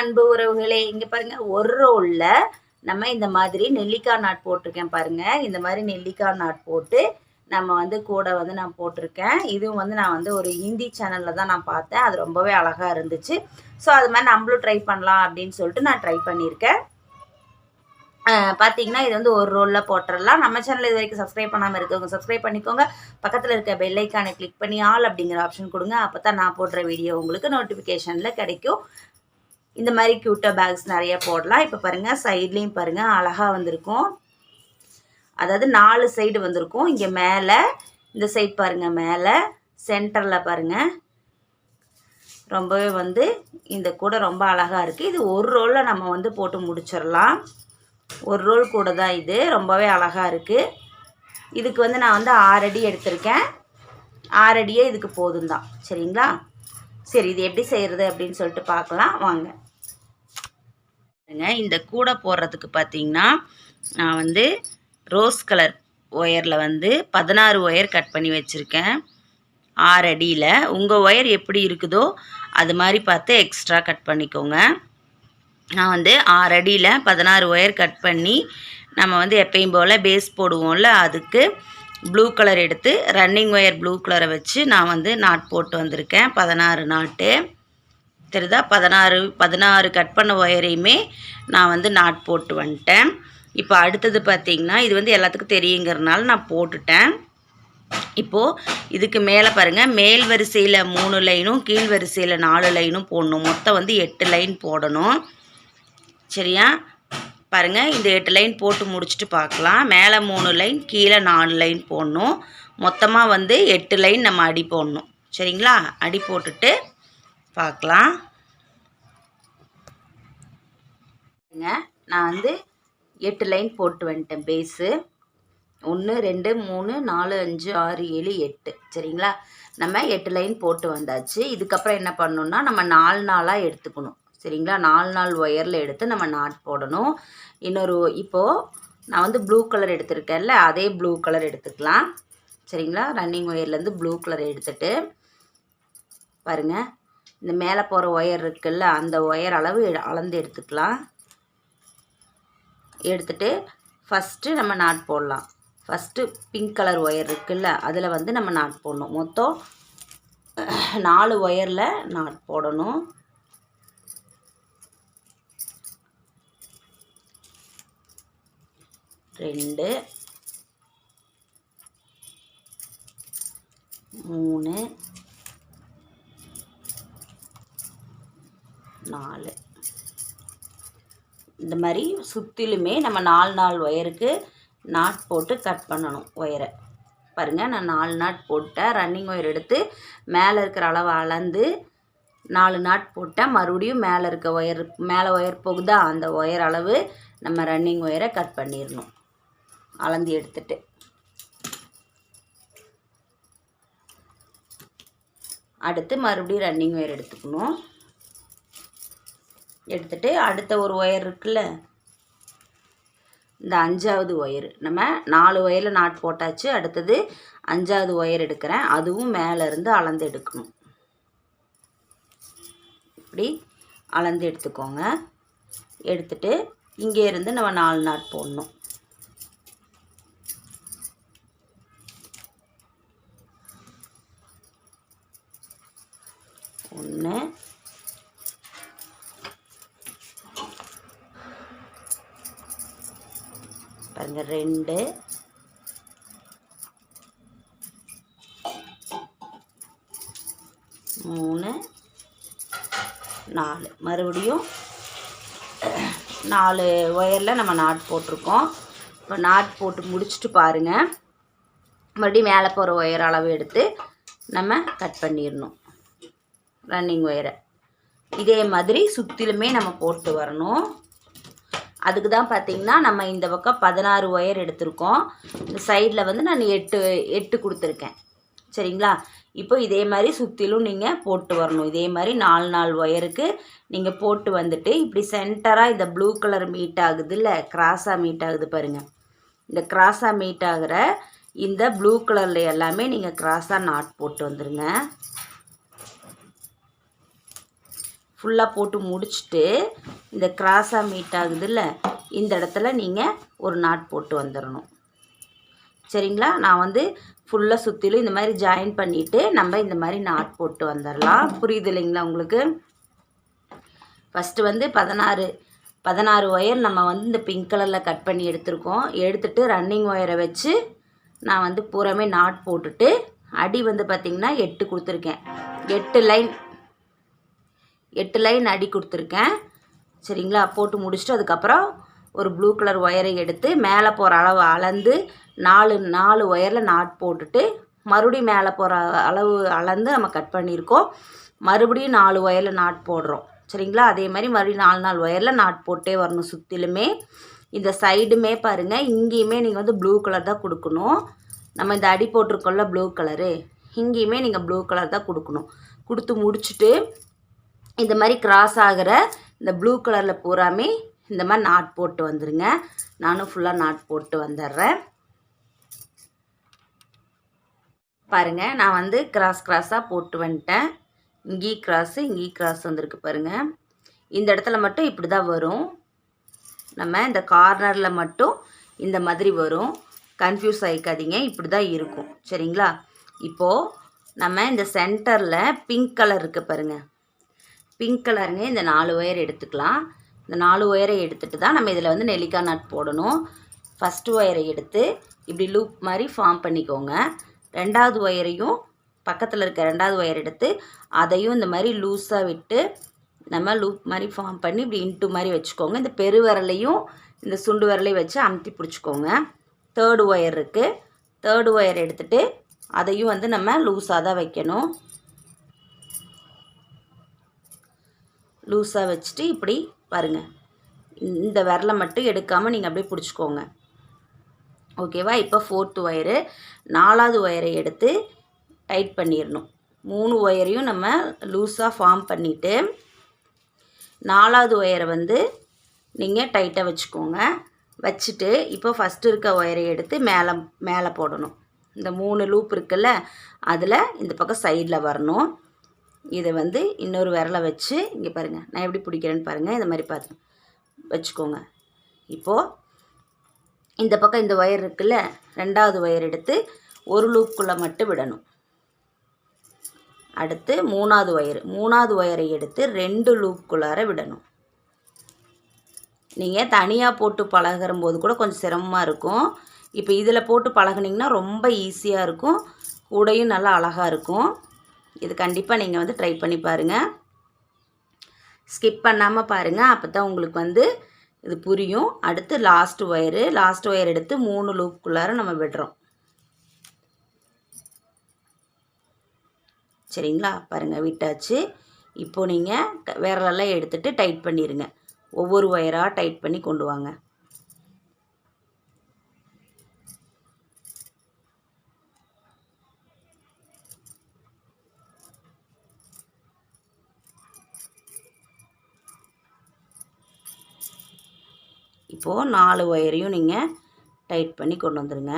அன்பு உறவுகளே இங்கே பாருங்க ஒரு ரோலில் நம்ம இந்த மாதிரி நெல்லிக்காய் நாட் போட்டிருக்கேன் பாருங்க. இந்த மாதிரி நெல்லிக்காய் நாட் போட்டு நம்ம வந்து கூட வந்து நான் போட்டிருக்கேன். இதுவும் வந்து நான் வந்து ஒரு ஹிந்தி சேனலில் தான் நான் பார்த்தேன். அது ரொம்பவே அழகாக இருந்துச்சு. ஸோ அது மாதிரி நம்மளும் ட்ரை பண்ணலாம் அப்படின்னு சொல்லிட்டு நான் ட்ரை பண்ணியிருக்கேன். பார்த்தீங்கன்னா இது வந்து ஒரு ரோலில் போட்டுடலாம் நம்ம சேனல் இது வரைக்கும் சப்ஸ்கிரைப் பண்ணாமல் இருக்கவங்க சப்ஸ்கிரைப் பண்ணிக்கோங்க. பக்கத்தில் இருக்க பெல்லைக்கானை கிளிக் பண்ணி ஆல் அப்படிங்கிற ஆப்ஷன் கொடுங்க. அப்போ தான் நான் போடுற வீடியோ உங்களுக்கு நோட்டிஃபிகேஷனில் கிடைக்கும். இந்த மாதிரி க்யூட்டாக பேக்ஸ் நிறைய போடலாம். இப்போ பாருங்கள் சைட்லேயும் பாருங்கள் அழகாக வந்திருக்கும். அதாவது நாலு சைடு வந்திருக்கும். இங்கே மேலே இந்த சைடு பாருங்கள் மேலே சென்டரில் பாருங்கள் ரொம்பவே வந்து இந்த கூட ரொம்ப அழகாக இருக்குது இது ஒரு ரோலில் நம்ம வந்து போட்டு முடிச்சிடலாம். ஒரு ரோல் கூட தான் இது. ரொம்பவே அழகாக இருக்குது இதுக்கு வந்து நான் வந்து ஆறடி எடுத்திருக்கேன். ஆறடியே இதுக்கு போதும் தான் சரிங்களா? சரி இது எப்படி செய்கிறது அப்படின்னு சொல்லிட்டு பார்க்கலாம். வாங்க. இந்த கூடை போடுறதுக்கு பார்த்தீங்கன்னா நான் வந்து ரோஸ் கலர் ஒயரில் வந்து பதினாறு ஒயர் கட் பண்ணி வச்சுருக்கேன். ஆறு அடியில். உங்கள் ஒயர் எப்படி இருக்குதோ அது மாதிரி பார்த்து எக்ஸ்ட்ரா கட் பண்ணிக்கோங்க. நான் வந்து ஆறு அடியில் பதினாறு ஒயர் கட் பண்ணி நம்ம வந்து எப்பயும் போல் பேஸ் போடுவோம்ல அதுக்கு ப்ளூ கலர் எடுத்து ரன்னிங் ஒயர் ப்ளூ கலரை வச்சு நான் வந்து நாட் போட்டு வந்திருக்கேன். பதினாறு நாட்டு தெரியுதா? பதினாறு பதினாறு கட் பண்ண ஒயரையுமே நான் வந்து நாட் போட்டு வந்துட்டேன். இப்போ அடுத்தது பார்த்திங்கன்னா இது வந்து எல்லாத்துக்கும் தெரியுங்கிறனால நான் போட்டுட்டேன். இப்போது இதுக்கு மேலே பாருங்கள் மேல் வரிசையில் மூணு லைனும் கீழ் வரிசையில் நாலு லைனும் போடணும். மொத்தம் வந்து எட்டு லைன் போடணும். சரியா? பாருங்கள் இந்த எட்டு லைன் போட்டு முடிச்சுட்டு பார்க்கலாம். மேலே மூணு லைன் கீழே நாலு லைன் போடணும். மொத்தமாக வந்து எட்டு லைன் நம்ம அடி போடணும். சரிங்களா? அடி போட்டுட்டு பார்க்கலாம். நான் வந்து எட்டு லைன் போட்டு வந்துட்டேன் பேஸு. ஒன்று ரெண்டு மூணு நாலு அஞ்சு ஆறு ஏழு எட்டு. சரிங்களா? நம்ம எட்டு லைன் போட்டு வந்தாச்சு. இதுக்கப்புறம் என்ன பண்ணணும்னா நம்ம நாலு நாளாக எடுத்துக்கணும். சரிங்களா? நாலு நாள் ஒயரில் எடுத்து நம்ம நாட் போடணும். இன்னொரு இப்போது நான் வந்து ப்ளூ கலர் எடுத்திருக்கேன்ல அதே ப்ளூ கலர் எடுத்துக்கலாம். சரிங்களா? ரன்னிங் ஒயர்லேருந்து ப்ளூ கலர் எடுத்துட்டு பாருங்கள் இந்த மேலே போகிற ஒயர் இருக்குல்ல அந்த ஒயர் அளவு எ- அளந்து எடுத்துக்கலாம். எடுத்துட்டு ஃபஸ்ட்டு நம்ம நாட் போடலாம். ஃபஸ்ட்டு பிங்க் கலர் ஒயர் இருக்குல்ல அதில் வந்து நம்ம நாட் போடணும். மொத்தம் நாலு ஒயரில் நாட் போடணும். ரெண்டு மூணு நாலு. இந்த மாதிரி சுற்றிலுமே நம்ம நாலு நாள் ஒயருக்கு நாட் போட்டு கட் பண்ணணும் ஒயரை. பாருங்கள் நான் நாலு நாட் போட்டேன். ரன்னிங் ஒயர் எடுத்து மேலே இருக்கிற அளவை அளந்து நாலு நாட் போட்டேன். மறுபடியும் மேலே இருக்க ஒயர் மேலே ஒயர் போகுதா? அந்த ஒயர் அளவு நம்ம ரன்னிங் ஒயரை கட் பண்ணிடணும் அளந்து எடுத்துட்டு. அடுத்து மறுபடியும் ரன்னிங் ஒயர் எடுத்துக்கணும். எடுத்துட்டு அடுத்த ஒரு ஒயர் இருக்குல்ல? இந்த அஞ்சாவது ஒயர். நம்ம நாலு ஒயரில் நாட் போட்டாச்சு. அடுத்தது அஞ்சாவது ஒயர் எடுக்கிறேன். அதுவும் மேலேருந்து அளந்து எடுக்கணும். இப்படி அளந்து எடுத்துக்கோங்க. எடுத்துட்டு இங்கே இருந்து நம்ம நாலு நாட் போடணும். ஒன்று பாருங்க ரெண்டு. மூணு. நாலு. மறுபடியும் நாலு ஒயரில் நம்ம நாட் போட்டிருக்கோம். இப்போ நாட் போட்டு முடிச்சுட்டு பாருங்கள் மறுபடியும் மேலே போகிற ஒயர் அளவு எடுத்து நம்ம கட் பண்ணிடணும். ரன்னிங் ஒயரை இதே மாதிரி சுற்றிலுமே நம்ம போட்டு வரணும். அதுக்கு தான் பார்த்தீங்கன்னா நம்ம இந்த பக்கம் பதினாறு ஒயர் எடுத்திருக்கோம். இந்த சைடில் வந்து நான் எட்டு எட்டு கொடுத்துருக்கேன். சரிங்களா? இப்போ இதே மாதிரி சுற்றிலும் நீங்கள் போட்டு வரணும். இதே மாதிரி நாலு நாலு ஒயருக்கு நீங்கள் போட்டு வந்துட்டு இப்படி சென்டராக இந்த ப்ளூ கலர் மீட் ஆகுது இல்லை கிராஸாக மீட் ஆகுது பாருங்கள் இந்த கிராஸாக மீட் ஆகிற இந்த ப்ளூ கலரில் எல்லாமே நீங்கள் கிராஸாக நாட் போட்டு வந்துடுங்க ஃபுல்லாக போட்டு முடிச்சுட்டு இந்த கிராஸாக மீட் ஆகுதுல்ல இந்த இடத்துல நீங்கள் ஒரு நாட் போட்டு வந்துடணும் சரிங்களா? நான் வந்து ஃபுல்லாக சுற்றிலும் இந்த மாதிரி ஜாயின் பண்ணிவிட்டு நம்ம இந்த மாதிரி நாட் போட்டு வந்துடலாம் புரியுது இல்லைங்களா உங்களுக்கு? ஃபஸ்ட்டு வந்து பதினாறு பதினாறு ஒயர் நம்ம வந்து இந்த பிங்க் கலரில் கட் பண்ணி எடுத்திருக்கோம். எடுத்துட்டு ரன்னிங் ஒயரை வச்சு நான் வந்து பூராமே நாட் போட்டுட்டு அடி வந்து பார்த்திங்கன்னா எட்டு கொடுத்துருக்கேன். எட்டு லைன் எட்டு லைன் அடி கொடுத்துருக்கேன். சரிங்களா? போட்டு முடிச்சுட்டு அதுக்கப்புறம் ஒரு ப்ளூ கலர் ஒயரை எடுத்து மேலே போகிற அளவு அளந்து நாலு நாலு ஒயரில் நாட் போட்டுட்டு மறுபடியும் மேலே போகிற அளவு அளந்து நம்ம கட் பண்ணியிருக்கோம். மறுபடியும் நாலு ஒயரில் நாட் போடுறோம். சரிங்களா? அதே மாதிரி மறுபடியும் நாலு நாலு ஒயரில் நாட் போட்டே வரணும் சுற்றிலுமே இந்த சைடுமே பாருங்கள் இங்கேயுமே நீங்கள் வந்து ப்ளூ கலர் தான் கொடுக்கணும். நம்ம இந்த அடி போட்டிருக்கோம்ல ப்ளூ கலரு இங்கேயுமே நீங்கள் ப்ளூ கலர் தான் கொடுக்கணும். கொடுத்து முடிச்சுட்டு இந்த மாதிரி கிராஸ் ஆகிற இந்த ப்ளூ கலரில் பூராமே இந்த மாதிரி நாட் போட்டு வந்துடுங்க நானும் ஃபுல்லாக நாட் போட்டு வந்துடுறேன். பாருங்கள் நான் வந்து கிராஸ் கிராஸாக போட்டு வந்துட்டேன். இங்கி கிராஸு இங்கி கிராஸ் வந்திருக்கு பாருங்கள் இந்த இடத்துல மட்டும் இப்படி தான் வரும். நம்ம இந்த கார்னரில் மட்டும் இந்த மாதிரி வரும். கன்ஃபியூஸ் ஆகிக்காதீங்க இப்படி தான் இருக்கும். சரிங்களா? இப்போது நம்ம இந்த சென்டரில் பிங்க் கலர் இருக்குது பாருங்கள் பிங்க் கலருங்க. இந்த நாலு ஒயர் எடுத்துக்கலாம். இந்த நாலு ஒயரை எடுத்துகிட்டு தான் நம்ம இதில் வந்து நெல்லிக்காய் நட் போடணும். ஃபஸ்ட்டு ஒயரை எடுத்து இப்படி லூப் மாதிரி ஃபார்ம் பண்ணிக்கோங்க. ரெண்டாவது ஒயரையும் பக்கத்தில் இருக்க ரெண்டாவது ஒயர் எடுத்து அதையும் இந்த மாதிரி லூஸாக விட்டு நம்ம லூப் மாதிரி ஃபார்ம் பண்ணி இப்படி இன்ட்டு மாதிரி வச்சுக்கோங்க. இந்த பெரு விரலையும் இந்த சுண்டு விரலையும் வச்சு அமுத்தி பிடிச்சிக்கோங்க. தேர்டு ஒயர் இருக்குது தேர்டு ஒயர் எடுத்துகிட்டு அதையும் வந்து நம்ம லூஸாக தான் வைக்கணும். லூஸாக வச்சுட்டு இப்படி பாருங்கள் இந்த விரலை மட்டும் எடுக்காமல் நீங்கள் அப்படியே பிடிச்சிக்கோங்க. ஓகேவா? இப்போ ஃபோர்த்து ஒயரு நாலாவது ஒயரை எடுத்து டைட் பண்ணிடணும் மூணு ஒயரையும் நம்ம லூஸாக ஃபார்ம் பண்ணிவிட்டு நாலாவது ஒயரை வந்து நீங்கள் டைட்டாக வச்சுக்கோங்க. வச்சுட்டு இப்போ ஃபஸ்ட்டு இருக்க ஒயரை எடுத்து மேலே மேலே போடணும். இந்த மூணு லூப் இருக்குல்ல அதில் இந்த பக்கம் சைடில் வரணும். இதை வந்து இன்னொரு விரலை வச்சு இங்கே பாருங்கள் நான் எப்படி பிடிக்கிறேன்னு பாருங்கள் இந்த மாதிரி பார்த்து வச்சுக்கோங்க. இப்போது இந்த பக்கம் இந்த ஒயர் இருக்குல்ல ரெண்டாவது ஒயர் எடுத்து ஒரு லூப்புக்குள்ளே மட்டும் விடணும். அடுத்து மூணாவது ஒயர் மூணாவது ஒயரை எடுத்து ரெண்டு லூப்புக்குள்ளார விடணும். நீங்கள் தனியாக போட்டு பழகிற போது கூட கொஞ்சம் சிரமமாக இருக்கும். இப்போ இதில் போட்டு பழகுனிங்கன்னா ரொம்ப ஈஸியாக இருக்கும். கூடையும் நல்லா அழகாக இருக்கும். இது கண்டிப்பாக நீங்கள் வந்து ட்ரை பண்ணி பாருங்கள் ஸ்கிப் பண்ணாமல் பாருங்கள் அப்போ தான் உங்களுக்கு வந்து இது புரியும். அடுத்து லாஸ்ட் ஒயரு லாஸ்ட் ஒயர் எடுத்து மூணு லூப்புக்குள்ளார நம்ம விடுறோம். சரிங்களா? பாருங்கள் விட்டாச்சு. இப்போது நீங்கள் விரலெல்லாம் எடுத்துகிட்டு டைட் பண்ணிடுங்க ஒவ்வொரு ஒயராக டைட் பண்ணி கொண்டு வாங்க. இப்போது நாலு ஒயரையும் நீங்கள் டைட் பண்ணி கொண்டு வந்துடுங்க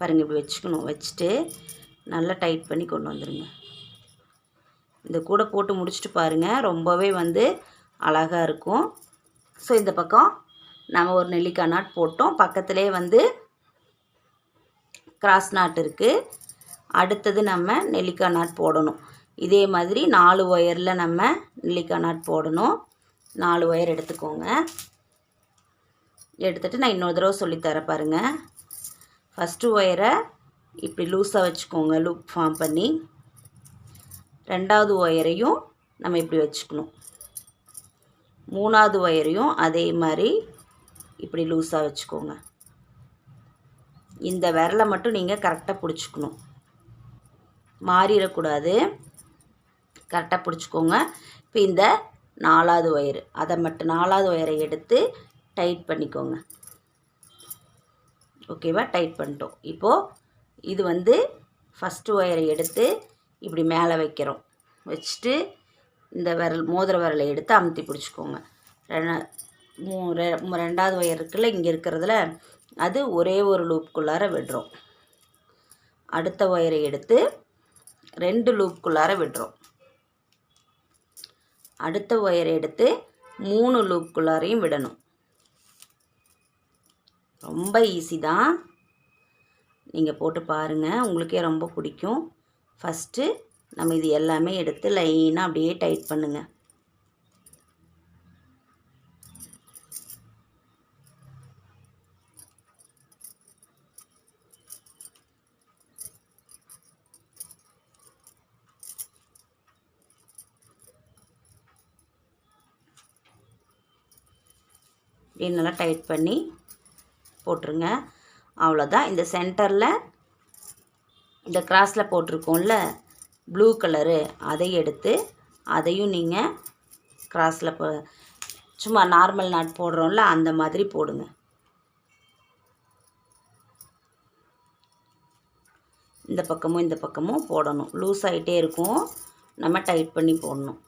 பாருங்கள் இப்படி வச்சுக்கணும். வச்சுட்டு நல்லா டைட் பண்ணி கொண்டு வந்துடுங்க இந்த கூடை போட்டு முடிச்சுட்டு பாருங்கள் ரொம்பவே வந்து அழகாக இருக்கும். ஸோ இந்த பக்கம் நம்ம ஒரு நெல்லிக்காய் நாட் போட்டோம். பக்கத்துலேயே வந்து கிராஸ் நாட் இருக்குது அடுத்தது நம்ம நெல்லிக்காய் நாட் போடணும். இதே மாதிரி நாலு ஒயரில் நம்ம நெல்லிக்காய் நாட் போடணும். நாலு ஒயர் எடுத்துக்கோங்க. எடுத்துகிட்டு நான் இன்னொரு தடவை சொல்லித்தர பாருங்கள் ஃபஸ்ட்டு ஒயரை இப்படி லூஸாக வச்சுக்கோங்க லூப் ஃபார்ம் பண்ணி. ரெண்டாவது ஒயரையும் நம்ம இப்படி வச்சுக்கணும். மூணாவது ஒயரையும் அதே மாதிரி இப்படி லூஸாக வச்சுக்கோங்க. இந்த விரலை மட்டும் நீங்கள் கரெக்டாக பிடிச்சிக்கணும். மாறிடக்கூடாது. கரெக்டாக பிடிச்சிக்கோங்க. இப்போ இந்த நாலாவது ஒயரு. அதை மட்டும் நாலாவது ஒயரை எடுத்து டைட் பண்ணிக்கோங்க. ஓகேவா டைட் பண்ணிட்டோம். இப்போது இது வந்து ஃபஸ்ட்டு ஒயரை எடுத்து இப்படி மேலே வைக்கிறோம். வச்சுட்டு இந்த விரல் மோதிர விரலை எடுத்து அமுத்தி பிடிச்சிக்கோங்க. ரெண்டாவது ஒயர் இருக்குல்ல இங்கே இருக்கிறதுல அது ஒரே ஒரு லூப்புக்குள்ளார விடுறோம். அடுத்த ஒயரை எடுத்து ரெண்டு லூப்புக்குள்ளார விடுறோம். அடுத்த ஒயர் எடுத்து மூணு லூப்புக்குள்ளாரையும் விடணும். ரொம்ப ஈஸி தான். நீங்கள் போட்டு பாருங்கள் உங்களுக்கே ரொம்ப பிடிக்கும். ஃபஸ்ட்டு நம்ம இது எல்லாமே எடுத்து லைனாக அப்படியே டைட் பண்ணுங்கள் இப்படி நல்லா டைட் பண்ணி போட்டுருங்க. அவ்வளோதான். இந்த சென்டரில் இந்த கிராஸில் போட்டிருக்கோம்ல ப்ளூ கலரு அதை எடுத்து அதையும் நீங்கள் கிராஸில் போ சும்மா நார்மல் நாட் போடுறோம்ல அந்த மாதிரி போடுங்க. இந்த பக்கமும் இந்த பக்கமும் போடணும். லூஸ் ஆகிட்டே இருக்கும். நம்ம டைட் பண்ணி போடணும்.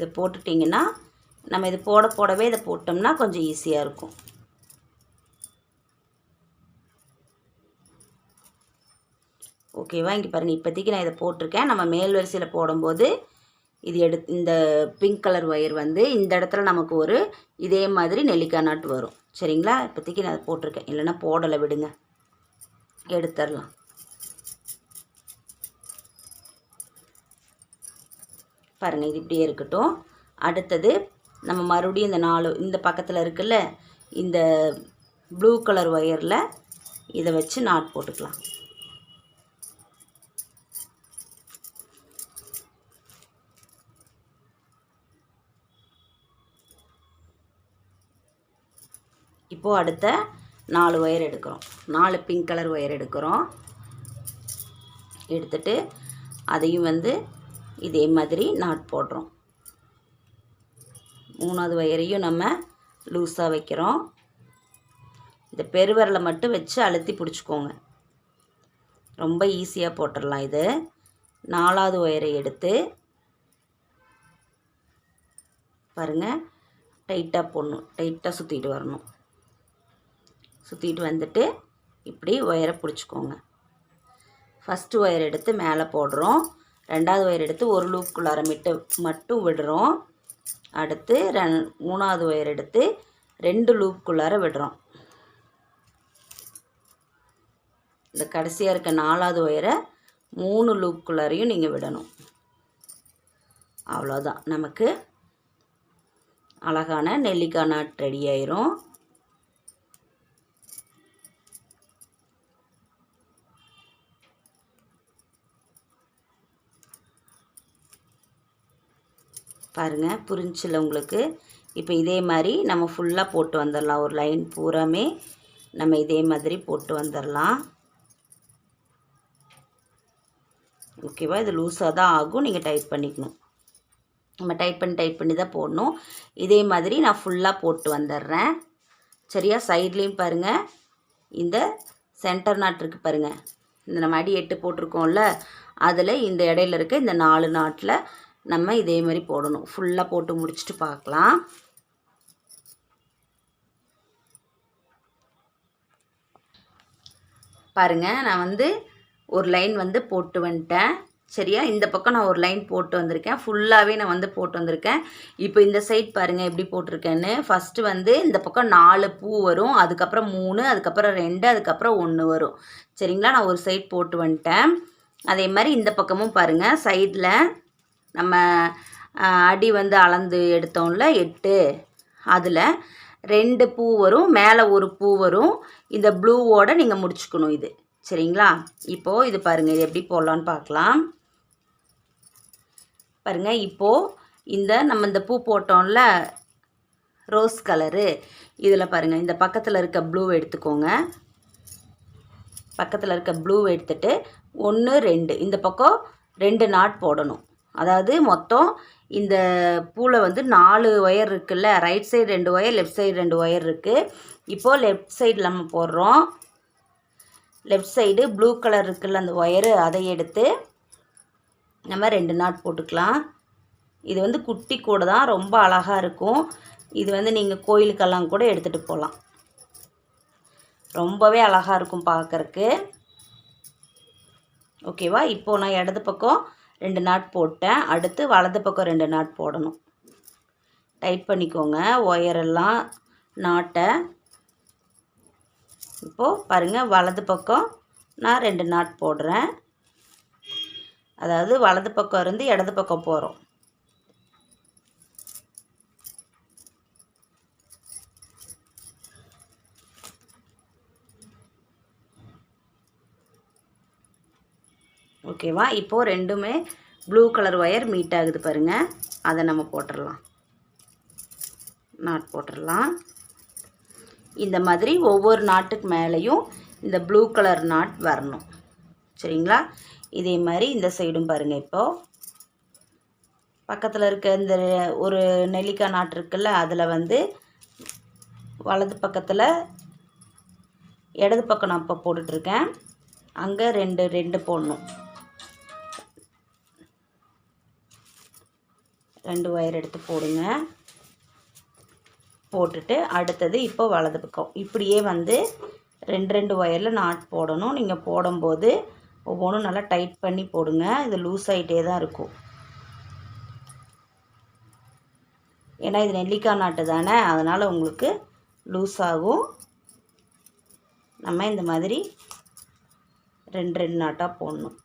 இதை போட்டுட்டிங்கன்னா நம்ம இது போட போடவே இதை போட்டோம்னா கொஞ்சம் ஈஸியாக இருக்கும். ஓகேவா? இங்கே பாருங்கள் இப்போதைக்கு நான் இதை போட்டிருக்கேன். நம்ம மேல் வரிசையில் போடும்போது இது எடு இந்த பிங்க் கலர் ஒயர் வந்து இந்த இடத்துல நமக்கு ஒரு இதே மாதிரி நெல்லிக்காய் நாட்டு வரும். சரிங்களா? இப்போதைக்கு நான் அதை போட்டிருக்கேன். இல்லைன்னா போடலை விடுங்க. எடுத்துடலாம். பாருங்கள் இது இப்படியே இருக்கட்டும். அடுத்தது நம்ம மறுபடியும் இந்த நாலு இந்த பக்கத்தில் இருக்குல்ல இந்த ப்ளூ கலர் ஒயரில் இதை வச்சு நாட் போட்டுக்கலாம். இப்போது அடுத்த நாலு ஒயர் எடுக்கிறோம். நாலு பிங்க் கலர் ஒயர் எடுக்கிறோம். எடுத்துட்டு அதையும் வந்து இதே மாதிரி நாட் போடுறோம். மூணாவது ஒயரையும் நம்ம லூஸாக வைக்கிறோம். இந்த பெருவரலை மட்டும் வச்சு அழுத்தி பிடிச்சிக்கோங்க. ரொம்ப ஈஸியாக போட்டுடலாம் இது. நாலாவது ஒயரை எடுத்து பாருங்கள் டைட்டாக போடணும். டைட்டாக சுற்றிட்டு வரணும். சுற்றிட்டு வந்துட்டு இப்படி ஒயரை பிடிச்சிக்கோங்க. ஃபஸ்ட்டு ஒயர் எடுத்து மேலே போடுறோம். ரெண்டாவது ஒயர் எடுத்து ஒரு லூப்புக்குள்ளார மிட்டு மட்டும் விடுறோம். அடுத்து ரெண் மூணாவது ஒயர் எடுத்து ரெண்டு லூப்புக்குள்ளார விடுறோம். இந்த கடைசியாக இருக்க நாலாவது ஒயரை மூணு லூப்புக்குள்ளாரையும் நீங்கள் விடணும். அவ்வளோதான் நமக்கு அழகான நெல்லிக்காய் நாட் ரெடி ஆயிரும். பாருங்கள் புரிஞ்சில்ல உங்களுக்கு. இப்போ இதே மாதிரி நம்ம ஃபுல்லாக போட்டு வந்துடலாம் ஒரு லைன் பூராமே நம்ம இதே மாதிரி போட்டு வந்துடலாம் ஓகேவா இது லூஸாக தான் ஆகும். நீங்கள் டைட் பண்ணிக்கணும். நம்ம டைட் பண்ணி டைட் பண்ணி தான் போடணும். இதே மாதிரி நான் ஃபுல்லாக போட்டு வந்துடுறேன் சரியா? சைட்லேயும் பாருங்கள் இந்த சென்டர் நாட் இருக்குது பாருங்கள் இந்த நம்ம அடி எட்டு போட்டிருக்கோம்ல அதில் இந்த இடையில இருக்க இந்த நாலு நாட்டில் நம்ம இதே மாதிரி போடணும். ஃபுல்லாக போட்டு முடிச்சுட்டு பார்க்கலாம். பாருங்கள் நான் வந்து ஒரு லைன் வந்து போட்டு வந்துட்டேன். சரியா? இந்த பக்கம் நான் ஒரு லைன் போட்டு வந்திருக்கேன். ஃபுல்லாகவே நான் வந்து போட்டு வந்திருக்கேன். இப்போ இந்த சைட் பாருங்கள் எப்படி போட்டிருக்கேன்னு. ஃபஸ்ட்டு வந்து இந்த பக்கம் நாலு பூ வரும். அதுக்கப்புறம் மூணு அதுக்கப்புறம் ரெண்டு அதுக்கப்புறம் ஒன்று வரும். சரிங்களா? நான் ஒரு சைட் போட்டு வந்துட்டேன். அதே மாதிரி இந்த பக்கமும் பாருங்கள் சைடில் நம்ம அடி வந்து அளந்து எடுத்தோம்ல எட்டு. அதில் ரெண்டு பூ வரும் மேலே ஒரு பூ வரும். இந்த ப்ளூவோட நீங்கள் முடிச்சுக்கணும் இது. சரிங்களா? இப்போது இது பாருங்கள் இது எப்படி போடலான்னு பார்க்கலாம். பாருங்கள் இப்போது இந்த நம்ம இந்த பூ போட்டோம்ல ரோஸ் கலரு. இதில் பாருங்கள் இந்த பக்கத்தில் இருக்க ப்ளூ எடுத்துக்கோங்க. பக்கத்தில் இருக்க ப்ளூ எடுத்துட்டு ஒன்று ரெண்டு. இந்த பக்கம் ரெண்டு நாட் போடணும். அதாவது மொத்தம் இந்த பூவில் வந்து நாலு ஒயர் இருக்குல்ல ரைட் சைடு ரெண்டு ஒயர் லெஃப்ட் சைடு ரெண்டு ஒயர் இருக்குது இப்போது லெஃப்ட் சைடு நம்ம போடுறோம். லெஃப்ட் சைடு ப்ளூ கலர் இருக்குல்ல அந்த ஒயரு அதை எடுத்து நம்ம ரெண்டு நாட் போட்டுக்கலாம். இது வந்து குட்டி கூட தான் ரொம்ப அழகாக இருக்கும். இது வந்து நீங்கள் கோயிலுக்கெல்லாம் கூட எடுத்துகிட்டு போகலாம் ரொம்பவே அழகாக இருக்கும் பார்க்கறக்கு ஓகேவா இப்போது நான் இடது பக்கம் ரெண்டு நாட் போட்டேன். அடுத்து வலது பக்கம் ரெண்டு நாட் போடணும். டைட் பண்ணிக்கோங்க. ஒயரெல்லாம் நாட்டை இப்போது பாருங்கள் வலது பக்கம் நான் ரெண்டு நாட் போடுறேன். அதாவது வலது பக்கம் இருந்து இடது பக்கம் போகிறோம் ஓகேவா? இப்போது ரெண்டுமே ப்ளூ கலர் ஒயர் மீட் ஆகுது பாருங்கள் அதை நம்ம போட்டுடலாம் நாட் போட்டுடலாம் இந்த மாதிரி ஒவ்வொரு நாட்டுக்கு மேலேயும் இந்த ப்ளூ கலர் நாட் வரணும். சரிங்களா? இதே மாதிரி இந்த சைடும் பாருங்கள் இப்போது பக்கத்தில் இருக்க இந்த ஒரு நெல்லிக்காய் நாட்டு இருக்குல்ல அதில் வந்து வலது பக்கத்தில் இடது பக்கம் நான் இப்போ போட்டுட்ருக்கேன் அங்கே ரெண்டு ரெண்டு போடணும். ரெண்டு ஒயர் எடுத்து போடுங்க. போட்டுட்டு அடுத்தது இப்போ வலது பக்கம். இப்படியே வந்து ரெண்டு ரெண்டு ஒயரில் நாட் போடணும். நீங்கள் போடும்போது ஒவ்வொன்றும் நல்லா டைட் பண்ணி போடுங்க. இது லூஸ் ஆகிட்டே தான் இருக்கும். ஏன்னா இது நெல்லிக்காய் நாட்டு தானே. அதனால் உங்களுக்கு லூஸ் ஆகும். நம்ம இந்த மாதிரி ரெண்டு ரெண்டு நாட்டாக போடணும்.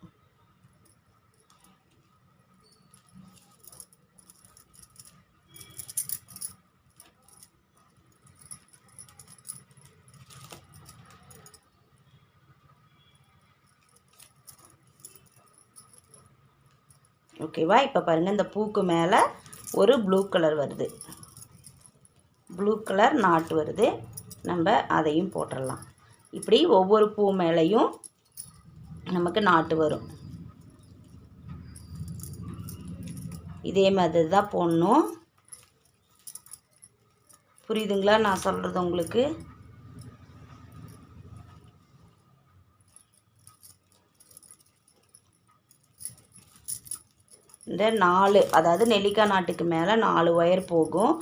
ஓகேவா? இப்போ பாருங்கள் இந்த பூக்கு மேலே ஒரு ப்ளூ கலர் வருது. ப்ளூ கலர் நாட்டு வருது. நம்ம அதையும் போட்டுடலாம் இப்படி ஒவ்வொரு பூ மேலேயும் நமக்கு நாட்டு வரும். இதே மாதிரி தான் போடணும். புரியுதுங்களா நான் சொல்கிறது உங்களுக்கு? இந்த நாலு அதாவது நெல்லிக்காய் நாட்டுக்கு மேலே நாலு ஒயர் போகும்.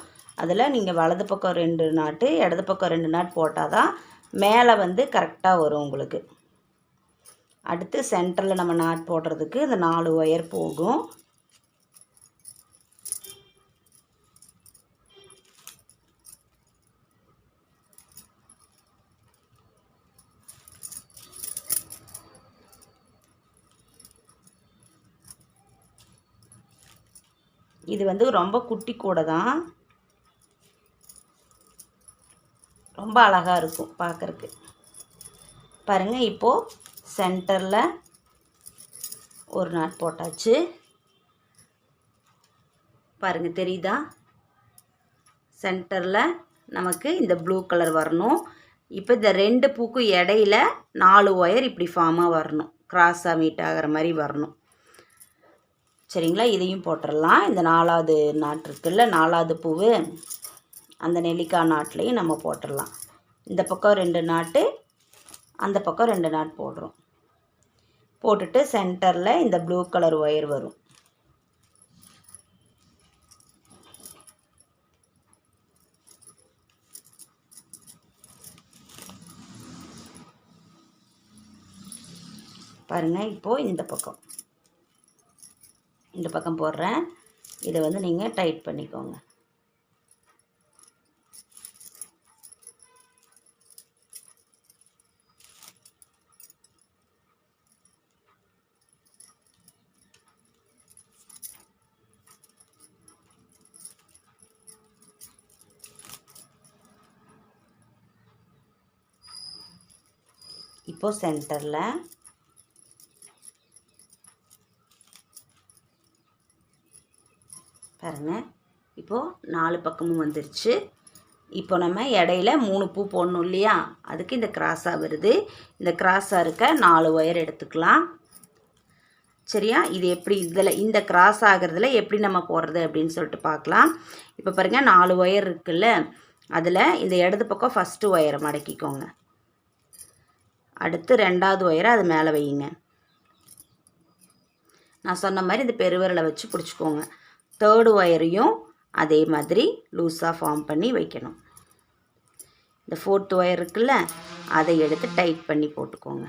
அதில் நீங்கள் வலது பக்கம் ரெண்டு நாட்டு இடது பக்கம் ரெண்டு நாட் போட்டால் தான் மேலே வந்து கரெக்டாக வரும் உங்களுக்கு. அடுத்து சென்டரில் நம்ம நாட் போடுறதுக்கு இந்த நாலு ஒயர் போகும். இது வந்து ரொம்ப குட்டி கூடை தான். ரொம்ப அழகாக இருக்கும் பார்க்குறக்கு பாருங்கள் இப்போது சென்டரில் ஒரு நாட் போட்டாச்சு. பாருங்கள் தெரியுதா? சென்டரில் நமக்கு இந்த ப்ளூ கலர் வரணும். இப்போ இந்த ரெண்டு பூக்கும் இடையில நாலு ஒயர் இப்படி ஃபார்மாக வரணும். கிராஸாக மீட் ஆகிற மாதிரி வரணும். சரிங்களா? இதையும் போட்டுடலாம் இந்த நாலாவது நாட்டு இருக்குல்ல நாலாவது பூவு அந்த நெல்லிக்காய் நாட்லேயும் நம்ம போட்டுடலாம் இந்த பக்கம் ரெண்டு நாட்டு அந்த பக்கம் ரெண்டு நாட் போடுறோம். போட்டுட்டு சென்டரில் இந்த ப்ளூ கலர் ஒயர் வரும். பாருங்கள் இப்போது இந்த பக்கம். இந்த பக்கம் போடுறேன். இதை வந்து நீங்கள் டைட் பண்ணிக்கோங்க. இப்போ சென்டரில் பாருங்கள் இப்போது நாலு பக்கமும் வந்துருச்சு. இப்போ நம்ம இடையில மூணு பூ போடணும் இல்லையா? அதுக்கு இந்த கிராஸாக வருது. இந்த கிராஸாக இருக்க நாலு ஒயர் எடுத்துக்கலாம். சரியா? இது எப்படி இதில் இந்த கிராஸ் ஆகிறதுல எப்படி நம்ம போடுறது அப்படின்னு சொல்லிட்டு பார்க்கலாம். இப்போ பாருங்கள் நாலு ஒயர் இருக்குல்ல? அதில் இந்த இடது பக்கம் ஃபஸ்ட்டு ஒயரை மடக்கிக்கோங்க. அடுத்து ரெண்டாவது ஒயரை அது மேலே வையுங்க. நான் சொன்ன மாதிரி இந்த பெருவிரலை வச்சு பிடிச்சிக்கோங்க. தேர்டு ஒயரையும் அதே மாதிரி லூஸாக ஃபார்ம் பண்ணி வைக்கணும். இந்த ஃபோர்த் ஒயர் இருக்குல்ல அதை எடுத்து டைட் பண்ணி போட்டுக்கோங்க.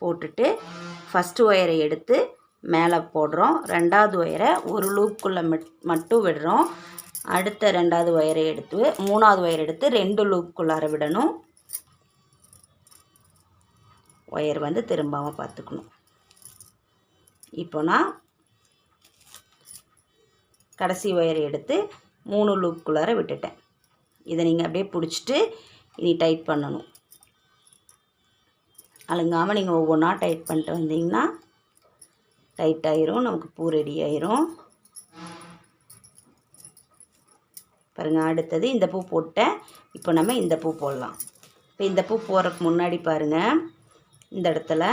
போட்டுட்டு ஃபஸ்ட்டு ஒயரை எடுத்து மேலே போடுறோம். ரெண்டாவது ஒயரை ஒரு லூப்புக்குள்ளே மட்டும் விடுறோம். அடுத்த ரெண்டாவது ஒயரை எடுத்து மூணாவது ஒயர் எடுத்து ரெண்டு லூப்புக்குள்ளார விடணும். ஒயர் வந்து திரும்பாமல் பார்த்துக்கணும். இப்போ நான் கடைசி ஒயரை எடுத்து மூணு லூப்புக்குள்ளார விட்டுட்டேன். இதை நீங்கள் அப்படியே பிடிச்சிட்டு இனி டைட் பண்ணணும். அழுங்காமல் நீங்கள் ஒவ்வொன்றா டைட் பண்ணிட்டு வந்தீங்கன்னா டைட் ஆயிரும் நமக்கு பூ ரெடி ஆயிரும். பாருங்கள் அடுத்தது இந்த பூ போட்டேன். இப்போ நம்ம இந்த பூ போடலாம். இப்போ இந்த பூ போகிறதுக்கு முன்னாடி பாருங்கள் இந்த இடத்துல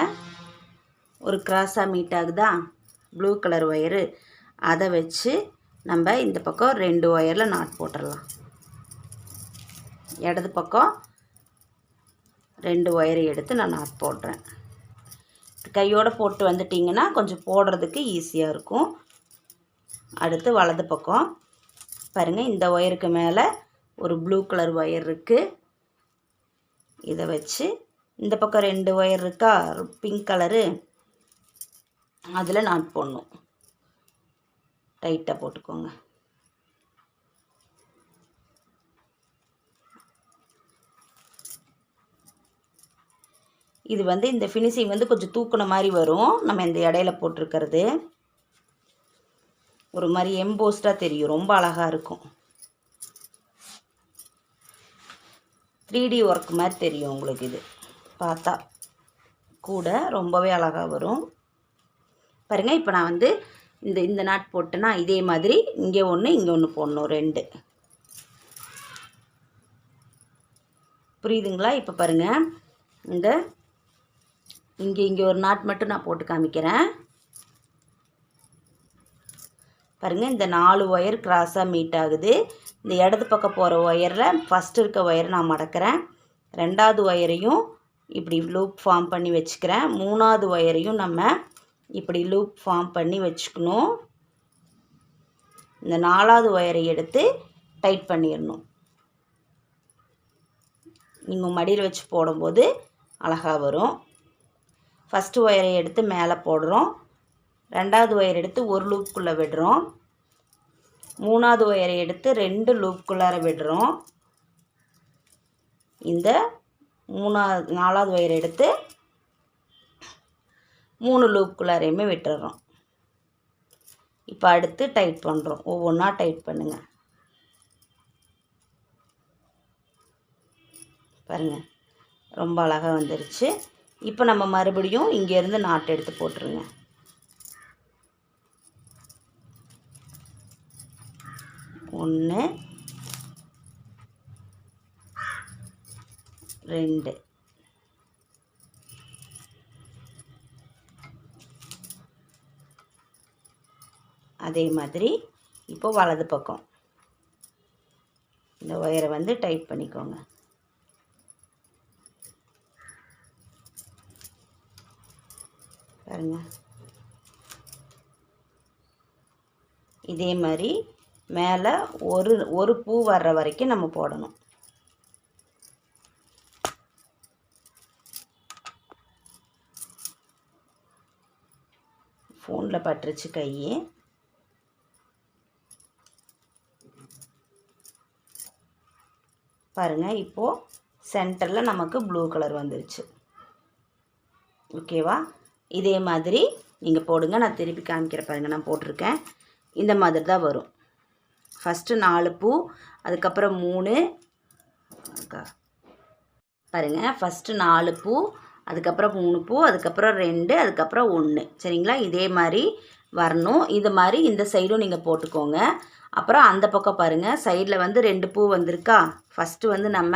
ஒரு கிராஸாக மீட் ஆகுதா? ப்ளூ கலர் ஒயரு அதை வச்சு நம்ம இந்த பக்கம் ரெண்டு ஒயரில் நாட் போட்டுடலாம். இடது பக்கம் ரெண்டு ஒயரை எடுத்து நான் நாட் போடுறேன். கையோடு போட்டு வந்துட்டிங்கன்னா கொஞ்சம் போடுறதுக்கு ஈஸியாக இருக்கும். அடுத்து வலது பக்கம். பாருங்கள் இந்த ஒயருக்கு மேலே ஒரு ப்ளூ கலர் ஒயர் இருக்குது இதை வச்சு இந்த பக்கம் ரெண்டு ஒயர் இருக்கா? Pink colour. அதில் நாட் போடணும். டைட்டாக போட்டுக்கோங்க. இது வந்து இந்த ஃபினிஷிங் வந்து கொஞ்சம் தூக்குன மாதிரி வரும். நம்ம இந்த இடையில போட்டிருக்கிறது. ஒரு மாதிரி எம்போஸ்டாக தெரியும். ரொம்ப அழகாக இருக்கும். த்ரீ டி ஒர்க் மாதிரி தெரியும் உங்களுக்கு இது. பார்த்தா கூட ரொம்பவே அழகாக வரும். பாருங்கள் இப்போ நான் வந்து இந்த இந்த நாட் போட்டேன்னா இதே மாதிரி இங்கே ஒன்று இங்கே ஒன்று போடணும் ரெண்டு. புரியுதுங்களா? இப்போ பாருங்கள் இந்த இங்கே இங்கே ஒரு நாட் மட்டும் நான் போட்டு காமிக்கிறேன். பாருங்கள் இந்த நாலு ஒயர் கிராஸாக மீட் ஆகுது. இந்த இடது பக்கம் போகிற ஒயரில் ஃபஸ்ட்டு இருக்க ஒயரை நான் மடக்கிறேன். ரெண்டாவது ஒயரையும் இப்படி லூப் ஃபார்ம் பண்ணி வச்சுக்கிறேன். மூணாவது ஒயரையும் நம்ம இப்படி லூப் ஃபார்ம் பண்ணி வச்சுக்கணும். இந்த நாலாவது ஒயரை எடுத்து டைட் பண்ணிடணும். நீங்கள் மடியில் வச்சு போடும்போது அழகாக வரும். ஃபஸ்ட்டு ஒயரை எடுத்து மேலே போடுறோம். ரெண்டாவது ஒயர் எடுத்து ஒரு லூப்புக்குள்ளே விடுறோம். மூணாவது ஒயரை எடுத்து ரெண்டு லூப்புக்குள்ளார விடுறோம். இந்த மூணாவது நாலாவது ஒயரை எடுத்து மூணு லூப்புக்குள்ளாரையுமே விட்டுறோம் இப்போ அடுத்து டைட் பண்ணுறோம் ஒவ்வொன்றா டைட் பண்ணுங்கள் பாருங்கள் ரொம்ப அழகாக வந்துருச்சு. இப்போ நம்ம மறுபடியும் இங்கேருந்து நாட்டு எடுத்து போட்டுருங்க. ஒன்று ரெண்டு. அதே மாதிரி இப்போ வலது பக்கம். இந்த ஒயரை வந்து டைட் பண்ணிக்கோங்க. பாருங்க. இதே மாதிரி மேலே ஒரு ஒரு பூ வர்ற வரைக்கும் நம்ம போடணும். ஃபோனில் பட்டுருச்சு கையே. பாருங்கள் இப்போது சென்டரில் நமக்கு ப்ளூ கலர் வந்துருச்சு. ஓகேவா இதே மாதிரி நீங்கள் போடுங்க நான் திருப்பி காமிக்கிற பாருங்கள் நான் போட்டிருக்கேன். இந்த மாதிரி தான் வரும். ஃபஸ்ட்டு நாலு பூ அதுக்கப்புறம் மூணு. பாருங்கள் ஃபஸ்ட்டு நாலு பூ அதுக்கப்புறம் மூணு பூ அதுக்கப்புறம் ரெண்டு அதுக்கப்புறம் ஒன்று சரிங்களா? இதே மாதிரி வரணும். இது மாதிரி இந்த சைடும் நீங்கள் போட்டுக்கோங்க. அப்புறம் அந்த பக்கம் பாருங்கள் சைடில் வந்து ரெண்டு பூ வந்திருக்கா? ஃபஸ்ட்டு வந்து நம்ம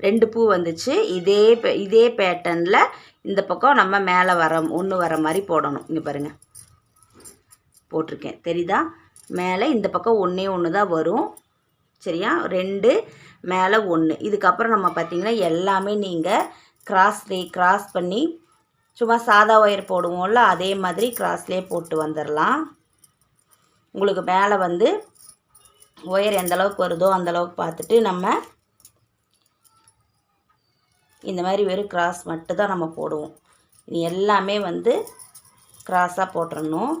ரெண்டு பூ வந்துச்சு. இதே இதே பேட்டர்னில் இந்த பக்கம் நம்ம மேலே வர ஒன்று வர மாதிரி போடணும். இங்கே பாருங்கள் போட்டிருக்கேன். தெரியுதா? மேலே இந்த பக்கம் ஒன்றே ஒன்று தான் வரும். சரியா? ரெண்டு மேலே ஒன்று இதுக்கப்புறம் நம்ம பார்த்திங்கன்னா எல்லாமே நீங்கள் கிராஸ்லே கிராஸ் பண்ணி சும்மா சாதா ஒயர் போடுவோம்ல அதே மாதிரி கிராஸ்லேயே போட்டு வந்துடலாம் உங்களுக்கு மேலே வந்து ஒயர் எந்த அளவுக்கு வருதோ அந்தளவுக்கு பார்த்துட்டு நம்ம இந்த மாதிரி வெறும் கிராஸ் மட்டும் தான் நம்ம போடுவோம். இது எல்லாமே வந்து கிராஸாக போட்டுறணும்.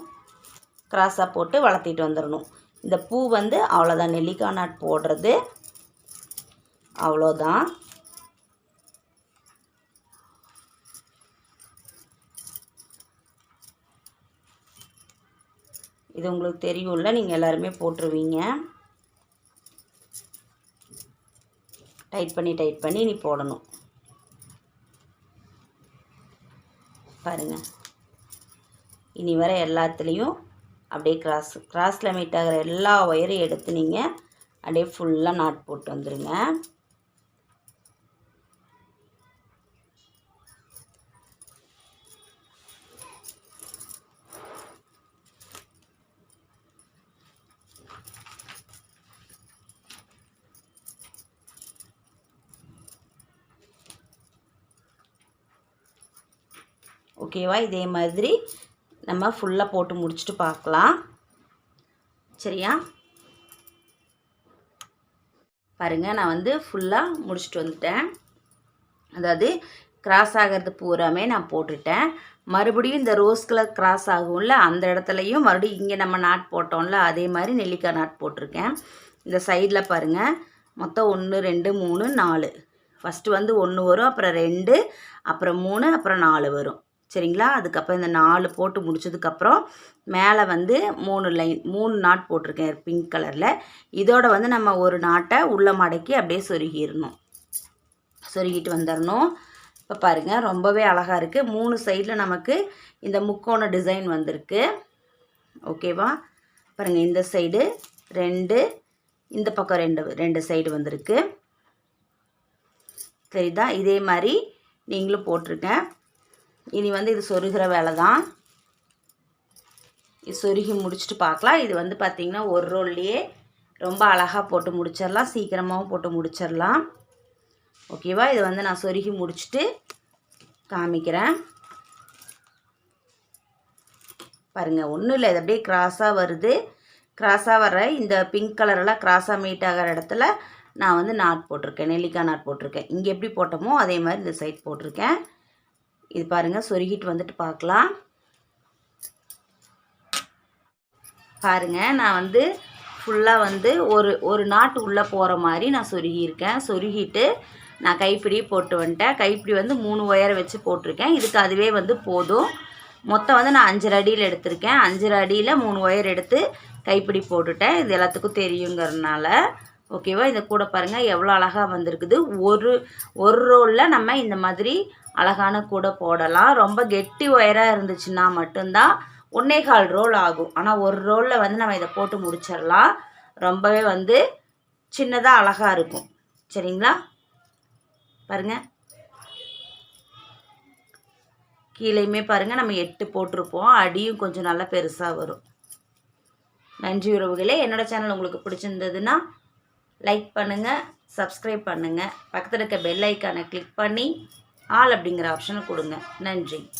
கிராஸாக போட்டு வளர்த்திட்டு வந்துடணும். இந்த பூ வந்து அவ்வளோதான் நெல்லிக்காய் நாட் போடுறது அவ்வளோதான் இது உங்களுக்கு தெரியும்ல நீங்கள் எல்லாருமே போட்டுருவீங்க. டைட் பண்ணி டைட் பண்ணி நீ போடணும். பாருங்கள் இனி வர எல்லாத்துலேயும் அப்படியே கிராஸ் கிராஸில் மீட் ஆகிற எல்லா ஒயரையும் எடுத்து நீங்கள் அப்படியே ஃபுல்லாக நாட் போட்டு வந்துடுங்க ஓகேவா? இதே மாதிரி நம்ம ஃபுல்லாக போட்டு முடிச்சுட்டு பார்க்கலாம். சரியா? பாருங்கள் நான் வந்து ஃபுல்லாக முடிச்சுட்டு வந்துட்டேன். அதாவது கிராஸ் ஆகிறது பூராமே நான் போட்டுட்டேன். மறுபடியும் இந்த ரோஸ் கலர் கிராஸ் ஆகும்ல அந்த இடத்துலையும் மறுபடியும் இங்கே நம்ம நாட் போட்டோம்ல அதே மாதிரி நெல்லிக்காய் நாட் போட்டிருக்கேன். இந்த சைடில் பாருங்கள் மொத்தம் ஒன்று ரெண்டு மூணு நாலு. ஃபஸ்ட்டு வந்து ஒன்று வரும் அப்புறம் ரெண்டு அப்புறம் மூணு அப்புறம் நாலு வரும். சரிங்களா? அதுக்கப்புறம் இந்த நாலு போட்டு முடிச்சதுக்கப்புறம் மேலே வந்து மூணு லைன் மூணு நாட் போட்டிருக்கேன் பிங்க் கலரில் இதோட வந்து நம்ம ஒரு நாட்டை உள்ள மடக்கி அப்படியே சொருகிடணும். சொருகிட்டு வந்துடணும். இப்போ பாருங்கள் ரொம்பவே அழகாக இருக்குது மூணு சைடில் நமக்கு இந்த முக்கோண டிசைன் வந்திருக்கு. ஓகேவா பாருங்கள் இந்த சைடு ரெண்டு இந்த பக்கம் ரெண்டு ரெண்டு சைடு வந்திருக்கு. சரிதா? இதே மாதிரி நீங்களும் போட்டிருக்கேன் இனி வந்து இது சொருகிற வேலை தான் இது சொருகி முடிச்சுட்டு பார்க்கலாம். இது வந்து பார்த்திங்கன்னா ஒரு ரோல்லையே ரொம்ப அழகாக போட்டு முடிச்சிடலாம். சீக்கிரமாகவும் போட்டு முடிச்சிடலாம். ஓகேவா? இது வந்து நான் சொருகி முடிச்சுட்டு காமிக்கிறேன். பாருங்கள் ஒன்றும் இல்லை. இது அப்படியே கிராஸாக வருது. கிராஸாக வர இந்த பிங்க் கலரெல்லாம் கிராஸாக மீட் ஆகிற இடத்துல நான் வந்து நாட் போட்டிருக்கேன். நெல்லிக்காய் நாட் போட்டிருக்கேன். இங்கே எப்படி போட்டோமோ அதே மாதிரி இந்த சைட் போட்டிருக்கேன். இது பாருங்கள் சொருகிட்டு வந்துட்டு பார்க்கலாம். பாருங்கள் நான் வந்து ஃபுல்லாக வந்து ஒரு ஒரு நாட்டு உள்ளே போகிற மாதிரி நான் சொருகியிருக்கேன். சொருகிட்டு நான் கைப்பிடி போட்டு வந்துட்டேன். கைப்பிடி வந்து மூணு ஒயரை வச்சு போட்டிருக்கேன். இதுக்கு அதுவே வந்து போதும். மொத்தம் வந்து நான் அஞ்சரை அடியில் எடுத்திருக்கேன். அஞ்சரை அடியில் மூணு ஒயர் எடுத்து கைப்பிடி போட்டுட்டேன். இது எல்லாத்துக்கும் தெரியுங்கிறதுனால. ஓகேவா? இந்த கூட பாருங்கள் எவ்வளோ அழகாக வந்திருக்குது. ஒரு ஒரு ரோலில் நம்ம இந்த மாதிரி அழகான கூடை போடலாம். ரொம்ப கெட்டி ஒயராக இருந்துச்சுன்னா மட்டும்தான் ஒன்றே கால் ரோல் ஆகும். ஆனால் ஒரு ரோலில் வந்து நம்ம இதை போட்டு முடிச்சிடலாம். ரொம்பவே வந்து சின்னதாக அழகாக இருக்கும். சரிங்களா? பாருங்கள் கீழேயுமே பாருங்கள் நம்ம எட்டு போட்டிருப்போம். அடியும் கொஞ்சம் நல்லா பெருசாக வரும். நன்றி உறவுகளே. என்னோடய சேனல் உங்களுக்கு பிடிச்சிருந்ததுன்னா லைக் பண்ணுங்கள் சப்ஸ்கிரைப் பண்ணுங்கள் பக்கத்தில் இருக்க பெல் ஐக்கானை கிளிக் பண்ணி ஆல் அப்படிங்கிற ஆப்ஷனை கொடுங்க. நன்றி.